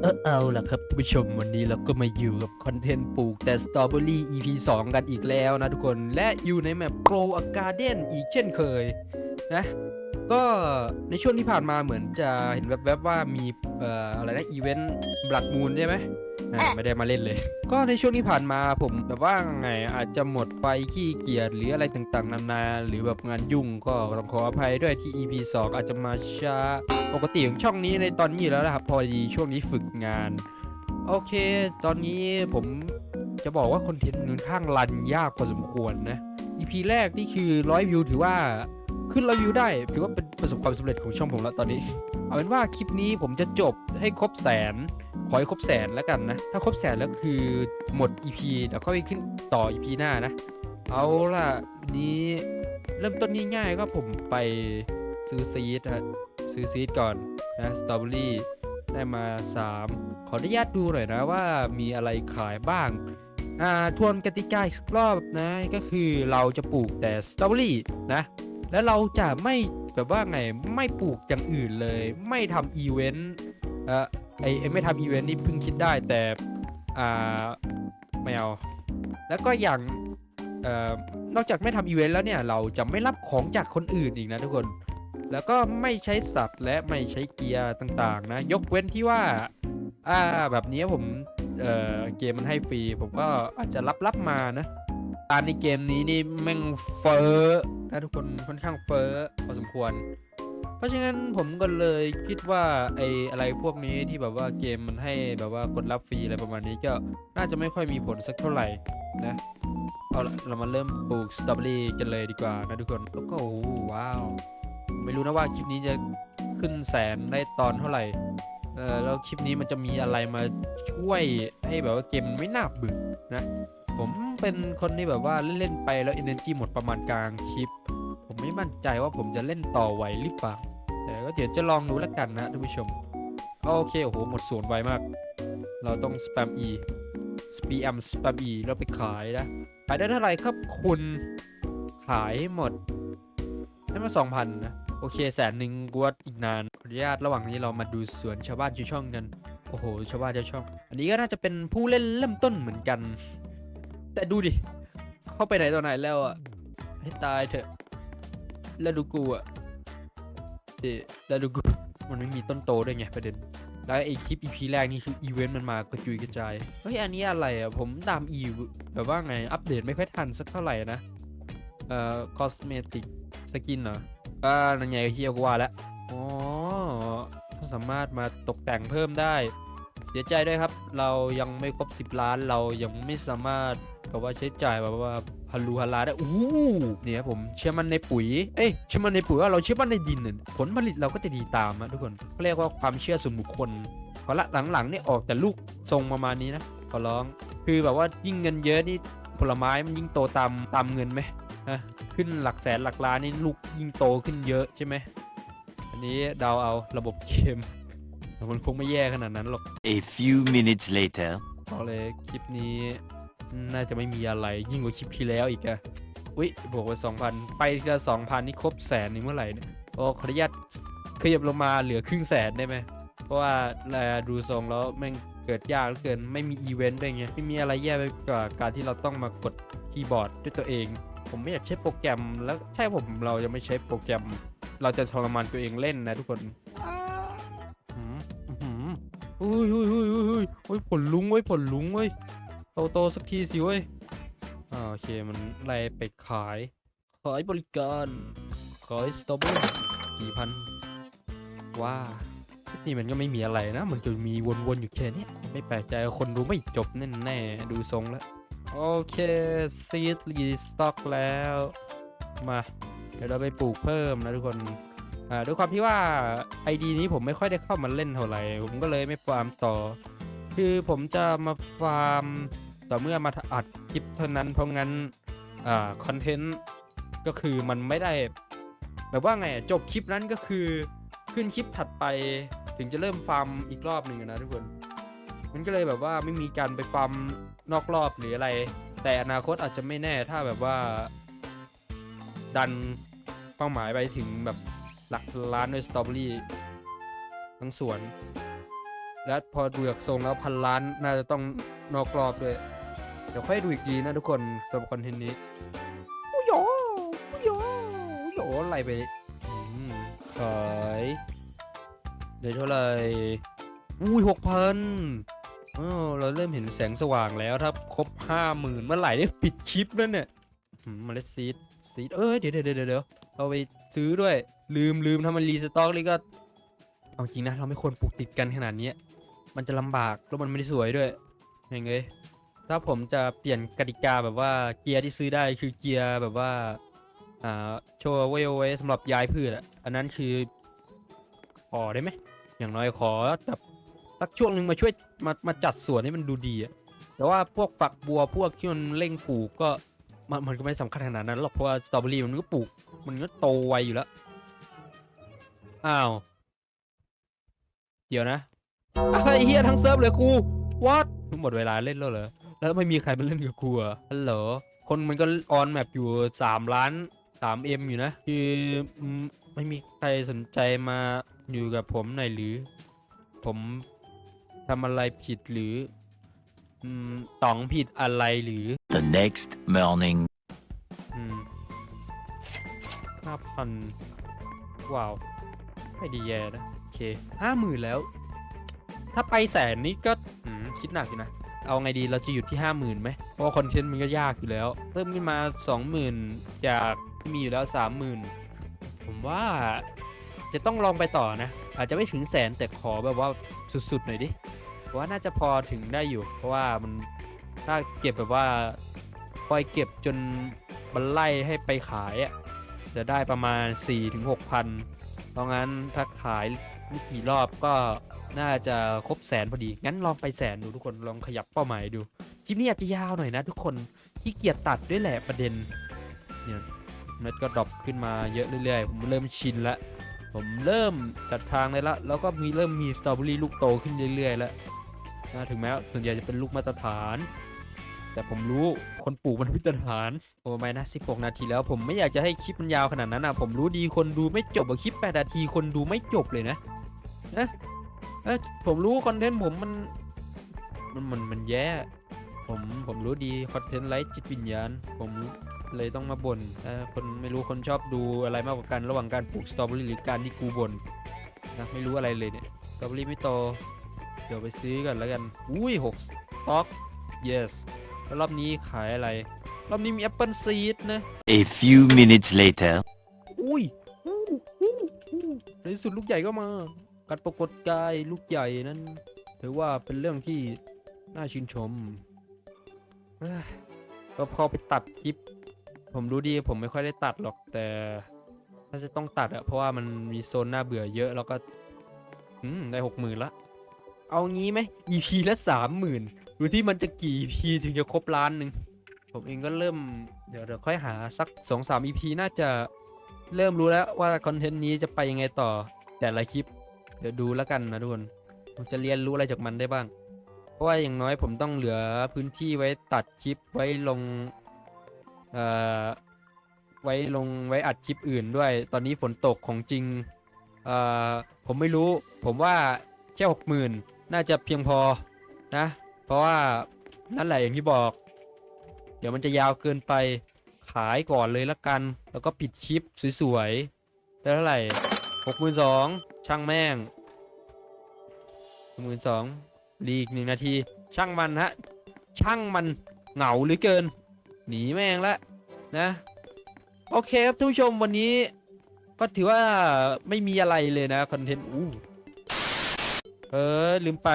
เออเอาล่ะครับท่านผู้ชมวันนี้เราก็มาอยู่กับคอนเทนต์ปลูกแต่สตรอเบอรี่ EP 2 กันอีกแล้วนะทุกคนและอยู่ในแมปโปรอากาเดนอีกเช่นเคยนะก็ในช่วงที่ผ่านมาเหมือนจะเห็นแวบๆว่ามีเอ่ออะไรนะอีเวนต์บลัดมูนใช่ไหม อ่าไม่ได้มาเล่นเลย ก็ในช่วงที่ผ่านมาผมแบบว่าไงอาจจะหมดไฟขี้เกียจหรืออะไรต่างๆนานาหรือแบบงานยุ่งก็ต้องขออภัยด้วยที่ EP 2 อาจจะมาช้าปกติของช่องนี้ในตอนนี้อยู่แล้วนะครับพอดีช่วงนี้ฝึกงาน โอเค ตอนนี้ผมจะบอกว่าคอนเทนต์มันค่อนข้างรันยากพอสมควรนะ EP แรกนี่คือร้อยวิวถือว่าขึ้นร้อยวิวได้ถือว่าเป็นประสบความสำเร็จของช่องผมแล้วตอนนี้ เอาเป็นว่าคลิปนี้ผมจะจบให้ครบแสน ขอให้ครบแสนแล้วกันนะ ถ้าครบแสนแล้วคือหมด EP เดี๋ยวค่อยขึ้นต่อ EP หน้านะ เอาล่ะนี้เริ่มต้นง่ายๆก็ผมไปซื้อซีดฮะซื้อซีดก่อนนะสตรอเบอรี่ได้มา 3 ขออนุญาตดูหน่อยนะว่ามีอะไรขายบ้างอ่าทวนกติกาอีกสักรอบนะก็คือเราจะปลูกแต่สตรอเบอรี่นะแล้วเราจะไม่แบบว่าไงไม่ปลูกอย่างอื่นเลย ไม่ทำอีเวนต์เอ่อ ไอไอ้ไม่ทำอีเวนต์นี่เพิ่งคิดได้แต่อ่าไม่เอาแล้วก็อย่างเอ่อนอกจากไม่ทำอีเวนต์แล้วเนี่ยเราจะไม่รับของจากคนอื่นอีกนะทุกคน แล้วก็ไม่ใช้สัตว์และไม่ใช้เกียร์ต่างๆ นะ ยกเว้นที่ว่าอ่าแบบนี้ผมเอ่อเกมมันให้ฟรี ผมก็อาจจะรับรับมานะตานในเกมนี้นี่แม่งเฟ้อนะทุกคนค่อนข้างเฟ้อพอสมควร เพราะฉะนั้นผมก็เลยคิดว่าไอ้อะไรพวกนี้ที่แบบว่าเกมมันให้แบบว่ากดรับฟรีอะไรประมาณนี้ก็น่าจะไม่ค่อยมีผลสักเท่าไหร่นะเอาละเรามาเริ่มปลูกสตรอเบอรี่กันเลยดีกว่านะทุกคนแล้วก็โอ้โหว้าว ไม่รู้นะว่าคลิปนี้จะขึ้นแสนได้ตอนเท่าไหร่เออแล้วคลิปนี้มันจะมีอะไรมาช่วยให้แบบว่าเกมมันไม่น่าเบื่อนะ ผมเป็นคนที่แบบว่าเล่นๆไปแล้ว energy หมดประมาณกลางคลิป ผมไม่มั่นใจว่าผมจะเล่นต่อไหวหรือเปล่า แต่ก็เดี๋ยวจะลองดูแล้วกันนะท่านผู้ชม โอเค โอ้โห หมดส่วนไวมาก เราต้อง spam e spam spam e แล้วไปขายนะขายได้เท่าไหร่ครับคุณขายให้หมดได้มาสองพันนะ โอเคแสนหนึ่งกวดอีกนานขออนุญาตระหว่างนี้เรามาดูสวนชาวบ้านชาวช่องกัน โอ้โห ชาวบ้านชาวช่อง อันนี้ก็น่าจะเป็นผู้เล่นเริ่มต้นเหมือนกัน แต่ดูดิ เข้าไปไหนตอนไหนแล้วอะ ให้ตายเถอะ แล้วดูกูอะเอ๊ะแล้วดูกูมันไม่มีต้นโตด้วยไงประเด็น แล้วไอคลิป EP แรกนี่คืออีเวนต์มันมากระจุยกระจาย เฮ้ยอันนี้อะไรอะผมตามอีแบบว่าไงอัปเดตไม่ค่อยทันสักเท่าไหร่นะ เอ่อคอสเมติกสกินเหรออ่านั่นไงเฮียกว่าแล้วอ๋อสามารถมาตกแต่งเพิ่มได้ เสียใจด้วยครับ เรายังไม่ครบ 10 ล้านเรายังไม่สามารถ แบบว่าใช้จ่ายแบบว่าฮัลลูฮัลลาได้อู้เนี่ยผมเชื่อมันในปุ๋ย เอ้ยเชื่อมันในปุ๋ยว่าเราเชื่อมันในดินน่ะผลผลิตเราก็จะดีตามนะทุกคนเขาเรียกว่าความเชื่อส่วนบุคคลพอละหลังๆนี่ออกแต่ลูกทรงประมาณนี้นะขอร้องคือแบบว่ายิ่งเงินเยอะนี่ผลไม้มันยิ่งโตตามตามเงินไหมฮะขึ้นหลักแสนหลักล้านนี่ลูกยิ่งโตขึ้นเยอะใช่ไหมอันนี้เดาเอาระบบเกมแต่มันคงไม่แย่ขนาดนั้นหรอก A few minutes later. บอกเลยคลิปนี้ น่าจะไม่มีอะไรยิ่งกว่าคลิปที่แล้วอีกอะอุ๊ยบวกไปสองพันไปจะสองพันนี่ครบแสนนี่เมื่อไหร่เนี่ยโอ้ขออนุญาตขยับลงมาเหลือครึ่งแสนได้ไหมเพราะว่าแลดูทรงแล้วแม่งเกิดยากเหลือเกินไม่มีอีเวนต์ด้วยไงไม่มีอะไรแย่ไปกว่าการที่เราต้องมากดคีย์บอร์ดด้วยตัวเอง ผมไม่อยากใช้โปรแกรมแล้วใช่ผมเราจะไม่ใช้โปรแกรม เราจะทรมานตัวเองเล่นนะทุกคนอืมอื้อหืออุ้ยอุ้ยอุ้ยอุ้ยอุ้ยอุ้ยผลลุงเว้ยผลลุงเว้ย โตโตสักทีสิเว้ยอ่าโอเคมันไล่ไปขาย ขายบริการขายสตรอเบอรี่กี่พันว้านี่มันก็ไม่มีอะไรนะ มันจะมีวนๆอยู่แค่นี้ไม่แปลกใจคนดูไม่จบแน่ๆดูทรงแล้ว โอเคซีดรีสต็อกแล้ว มาเดี๋ยวเราไปปลูกเพิ่มนะทุกคนอ่าด้วยความที่ว่า ID นี้ผมไม่ค่อยได้เข้ามาเล่นเท่าไหร่ ผมก็เลยไม่ฟาร์มต่อ คือผมจะมาฟาร์ม ต่อเมื่อมาอัดคลิปเท่านั้น เพราะงั้นอคอนเทนต์ก็คือมันไม่ได้ แบบว่าไงจบคลิปนั้นก็คือขึ้นคลิปถัดไปถึงจะเริ่มฟาร์มอีกรอบหนึ่งนะทุกคน มันก็เลยแบบว่าไม่มีการไปฟาร์มนอกรอบหรืออะไร แต่อนาคตอาจจะไม่แน่ถ้าแบบว่า ดันเป้าหมายไปถึงแบบหลักล้านด้วยสตรอเบอรี่ทั้งสวน และพอดูจากทรงแล้วพันล้านน่าจะต้องนอกรอบด้วย ดี๋ยวค่อยดูอีกทีนะทุกคนสำหรับคอนเทนต์นี้โอ้โหโอ้โหโอ้โหอะไรไปอืมขายเดี๋ยวเท่าไหร่อุ้ยหกพันเราเริ่มเห็นแสงสว่างแล้วถ้าครบห้าหมื่นเมื่อไหร่ได้ปิดคลิปนั่นเนี่ยมเมาเลซีดซีดเอ้ยเดี๋ยวเดี๋ยวเดี๋ยวเดี๋ยวเอาไปซื้อด้วย ลืมลืมถ้ามันรีสต็อกเลยก็ เอาจริงนะ เราไม่ควรปลูกติดกันขนาดนี้ มันจะลำบากแล้วมันไม่ได้สวยด้วยยังไง ถ้าผมจะเปลี่ยนกติกาแบบว่าเกียร์ที่ซื้อได้คือเกียร์แบบว่าอ่าโชว์ไว้เอไว้สำหรับย้ายพืชอะอันนั้นคือขอได้ไหมอย่างน้อยขอแบบสักช่วงหนึ่งมาช่วยมามาจัดสวนให้มันดูดีอะแต่ว่าพวกฝักบัวพวกที่มันเร่งปลูกก็มันมันก็ไม่สำคัญขนาดนั้นหรอกเพราะว่าสตรอเบอรี่มันก็ปลูก มันก็โตไวอยู่แล้วอ้าวเดี๋ยวนะไอ้เฮียทั้งเซิร์ฟเลยกู what หมดเวลาเล่นแล้วเหรอ แล้วไม่มีใครมาเล่นกับกูเหรอะฮัลโหลคนมันก็ออนแมปอยู่สามล้านสามเอ็มอยู่นะ คืออืมไม่มีใครสนใจมาอยู่กับผมหน่อยหรือ ผมทำอะไรผิดหรืออืมต๋องผิดอะไรหรือ The next morning. อืมห้าพันว้าว ไม่ดีแย่นะ โอเคห้าหมื่นแล้ว ถ้าไปแสนนี้ก็อืมคิดหนักอยู่นะ เอาไงดีเราจะหยุดที่ห้าหมื่นไหมเพราะว่าคอนเทนต์มันก็ยากอยู่แล้ว เพิ่มขึ้นมาสองหมื่นจากที่มีอยู่แล้วสามหมื่นผมว่าจะต้องลองไปต่อนะ อาจจะไม่ถึงแสนแต่ขอแบบว่าสุดๆหน่อยดิเพราะว่าน่าจะพอถึงได้อยู่ เพราะว่ามันถ้าเก็บแบบว่าคอยเก็บจนมันไล่ให้ไปขายอะ่ะจะได้ประมาณ4-6พันเพราะงั้นถ้าขาย ไม่กี่รอบก็น่าจะครบแสนพอดี งั้นลองไปแสนดูทุกคนลองขยับเป้าหมายดูคลิปนี้อาจจะยาวหน่อยนะทุกคนขี้เกียจตัดด้วยแหละประเด็นเนี่ยเน็ตก็ดรอปขึ้นมาเยอะเรื่อยๆ ผมเริ่มชินละผมเริ่มจัดทางเลยละแล้วก็มีเริ่มมีสตรอเบอรี่ลูกโตขึ้นเรื่อยๆแล้วนะถึงแม้ส่วนใหญ่จะเป็นลูกมาตรฐาน แต่ผมรู้คนปลูกมันพิตรฐานโอ้ไม่นะ16 นาทีแล้ว ผมไม่อยากจะให้คลิปมันยาวขนาดนั้นอะผมรู้ดีคนดูไม่จบอะคลิป8นาทีคนดูไม่จบเลยนะ นะเอ้ยผมรู้คอนเทนต์ผมมัน มันมันมันแย่ ผมผมรู้ดีคอนเทนต์ไร้จิตวิญญาณ ผมเลยต้องมาบ่นถ้าคนไม่รู้คนชอบดูอะไรมากกว่ากันระหว่างการปลูกสตรอเบอรี่หรือการที่กูบ่นนะไม่รู้อะไรเลยเนี่ยสตรอเบอรี่ไม่โต เดี๋ยวไปซื้อกันแล้วกัน อุ้ยหกสต็อก yes แล้วรอบนี้ขายอะไร รอบนี้มีแอปเปิลซีดนะ A few minutes later. อุ้ยอู้อู้อู้ในที่สุดลูกใหญ่ก็มา การปรากฏกายลูกใหญ่นั้นถือว่าเป็นเรื่องที่น่าชื่นชมก็พอไปตัดคลิป ผมรู้ดีผมไม่ค่อยได้ตัดหรอกแต่ถ้าจะต้องตัดอะเพราะว่ามันมีโซนน่าเบื่อเยอะแล้วก็อืมได้หกหมื่นละ เอางี้ไหม EP ละสามหมื่นดูที่มันจะกี่ EP ถึงจะครบล้านหนึ่งผมเองก็เริ่มเดี๋ยวเดี๋ยวค่อยหาสักสองสาม EP น่าจะเริ่มรู้แล้วว่าคอนเทนต์นี้จะไปยังไงต่อแต่ละคลิป เดี๋ยวดูแล้วกันนะทุกคนผมจะเรียนรู้อะไรจากมันได้บ้าง เพราะว่าอย่างน้อยผมต้องเหลือพื้นที่ไว้ตัดคลิปไว้ลงเอ่อไว้ลงไว้อัดคลิปอื่นด้วย ตอนนี้ฝนตกของจริงเอ่อผมไม่รู้ผมว่าแค่หกหมื่นน่าจะเพียงพอนะ เพราะว่านั่นแหละอย่างที่บอก เดี๋ยวมันจะยาวเกินไปขายก่อนเลยละกัน แล้วก็ปิดคลิปสวยๆได้เท่าไหร่หกหมื่นสอง ช่างแม่งหกหมื่นสองลีกหนึ่งนาที ช่างมันฮะ ช่างมันเหงาเหลือเกิน หนีแม่งละนะ โอเคครับท่านผู้ชมวันนี้ ก็ถือว่าไม่มีอะไรเลยนะคอนเทนต์อู้เออ ลืมไป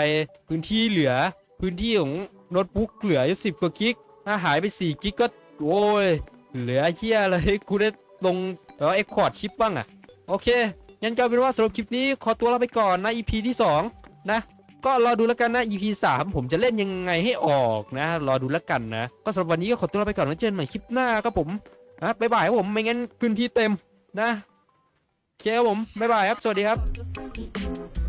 พื้นที่เหลือ พื้นที่ของโน้ตบุ๊กเหลืออยู่สิบกว่ากิก ถ้าหายไป4กิกก็ โอ้ย เหลือเชี่ยอะไรกูได้ลงแต่ว่าเอ็กพอร์ตชิปบ้างอะโอเค งั้นก็เป็นว่าสำหรับคลิปนี้ขอตัวลาไปก่อนนะ EP ที่ 2 นะ ก็รอดูแล้วกันนะ EP 3 ผมจะเล่นยังไงให้ออกนะ รอดูแล้วกันนะ ก็สำหรับวันนี้ก็ขอตัวลาไปก่อนแล้วเจอกันใหม่คลิปหน้าครับผมนะบ๊ายบายครับผมไม่งั้นพื้นที่เต็มนะโอเคครับผมบ๊ายบายครับสวัสดีครับ